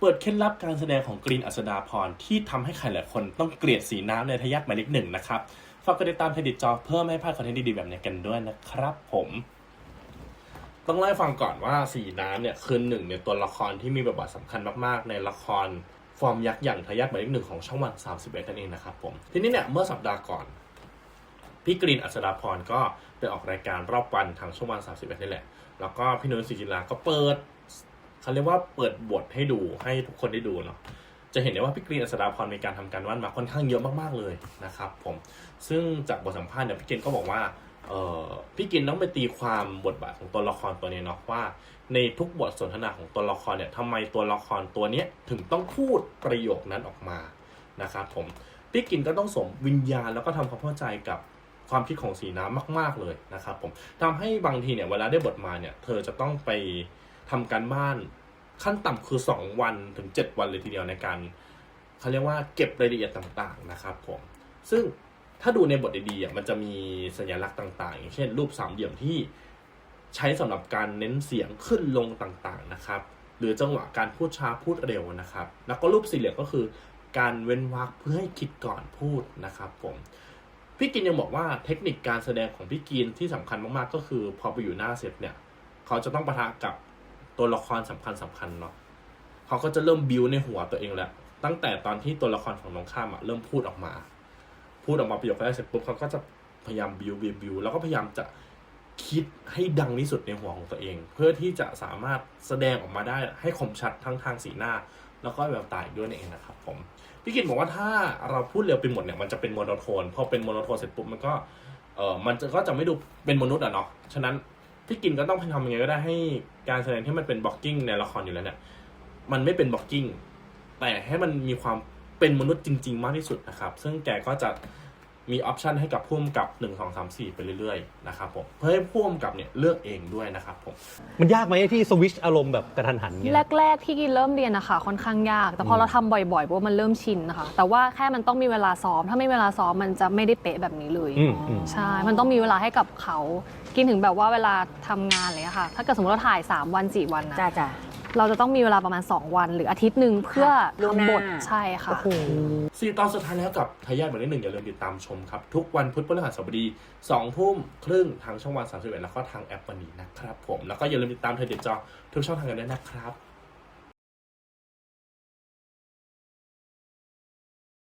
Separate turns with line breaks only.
เปิดเคล็ดลับการแสดงของกรีนอัศดาพรที่ทำให้ใครหลายคนต้องเกลียดสีน้ำในทยาทหมายเลขหนึ่งนะครับ ฝากกดติดตามเพจดิจอเพื่อไม่ให้พลาดคอนเทนต์ดีๆแบบนี้กันด้วยนะครับผมต้องเล่าฟังก่อนว่าสีน้ำเนี่ยคือหนึ่งในตัวละครที่มีบทบาทสำคัญมากๆ ในละครฟอร์มยักษ์อย่างทายาทหมายเลขหนึ่งของช่องวัน31นั่นเองนะครับผมทีนี้เนี่ยเมื่อสัปดาห์ก่อน พี่กรีนอัศดาพรก็ไปออกรายการรอบวันทางช่องวัน31นี่แหละ แล้วก็พี่นุ้ยศิจิลาก็เปิด เขาเรียกว่าเปิดบทให้ดูให้ทุกคนได้ดูเนาะจะเห็นได้ว่าพี่กรีนอัศดาพรมีการทำการว่านมาค่อนข้างเยอะมากๆเลยนะครับผมซึ่งจากบทสัมภาษณ์เนี่ยพี่กรีนก็บอกว่าเออพี่กรีนต้องไปตีความบทบาทของตัวละครตัวนี้เนาะว่า ในทุกบทสนทนาของตัวละครเนี่ยทำไมตัวละครตัวเนี้ยถึงต้องพูดประโยคนั้นออกมานะครับผมพี่กินก็ต้องสมวิญญาณแล้วก็ทำความเข้าใจกับความคิดของสีน้ำมาก ๆเลยนะครับผมทำให้บางทีเนี่ยเวลาได้บทมาเนี่ยเธอจะต้องไป ทำการบ้านขั้นต่ำคือ 2 วันถึง 7 วันเลยทีเดียวในการเขาเรียกว่าเก็บรายละเอียดต่างๆนะครับผมซึ่งถ้าดูในบทดีๆมันจะมีสัญลักษณ์ต่างๆ อย่างเช่น รูปสามเหลี่ยมที่ใช้สำหรับการเน้นเสียงขึ้นลงต่างๆนะครับ หรือจังหวะการพูดช้าพูดเร็วนะครับ แล้วก็รูปสี่เหลี่ยมก็คือการเว้นวรรคเพื่อให้คิดก่อนพูดนะครับผมพี่กินยังบอกว่าเทคนิคการแสดงของพี่กินที่สำคัญมากๆก็คือพอไปอยู่หน้าเซตเนี่ย เขาจะต้องปะทะกับ ตัวละครสำคัญสำคัญเนาะเขาก็จะเริ่มบิวในหัวตัวเองแล้ว ตั้งแต่ตอนที่ตัวละครของน้องข้ามอะเริ่มพูดออกมา พูดออกมาประโยคแรกเสร็จปุ๊บเขาก็จะพยายามบิวบิวบิวแล้วก็พยายามจะคิดให้ดังที่สุดในหัวของตัวเอง เพื่อที่จะสามารถแสดงออกมาได้ให้คมชัดทั้งทางสีหน้า แล้วก็แววตาอีกด้วยนเองนะครับผมพี่กินบอกว่าถ้าเราพูดเร็วไปหมดเนี่ยมันจะเป็นโมโนโทนพอเป็นโมโนโทนเสร็จปุ๊บมันก็เออมันจะก็จะไม่ดูเป็นมนุษย์อะเนาะฉะนั้น พี่กินก็ต้องพยายามยังไงก็ได้ให้การแสดงที่มันเป็นบล็อกกิ้งในละครอยู่แล้วเนี่ยมันไม่เป็นบล็อกกิ้งแต่ให้มันมีความเป็นมนุษย์จริง ๆ มากที่สุดนะครับ ซึ่งแกก็จะ มีออปชันให้กับผู้กำกับหนึ่งสองสามสี่ไปเรื่อยๆนะครับผมเพื่อให้ผู้กำกับเนี่ยเลือกเองด้วยนะครับผม
มันยากไหมที่สวิตชอารมณ์แบบกระทันหันเงี้ย
แรก ๆ ที่กินเริ่มเรียนนะคะค่อนข้างยาก แต่พอเราทำบ่อยๆปุ๊บมันเริ่มชินนะคะแต่ว่าแค่มันต้องมีเวลาซ้อม ถ้าไม่มีเวลาซ้อมมันจะไม่ได้เป๊ะแบบนี้เลย
อืมอืม
ใช่มันต้องมีเวลาให้กับเขากินถึงแบบว่าเวลาทำงานอะไรเลยค่ะ ถ้าเกิดสมมติเราถ่าย 3 วัน4วันนะ
จ้าจ้า
เราจะต้องมีเวลาประมาณ 2 วัน หรืออาทิตย์หนึ่งเพื่อ
ล่วงหน้า
ทำบทใช่ค่ะ
สี่ตอนสุดท้ายแล้วกับทายาทหมายเลขหนึ่งอย่าลืมติดตามชมครับ ทุกวันพุธพฤหัสบดีสองทุ่มครึ่งทางช่องวันสามสิบเอ็ดแล้วก็ทางแอปวันนี้นะครับผมแล้วก็อย่าลืมติดตามเธอเด็ดจอทุกช่องทางกันด้วยนะครับ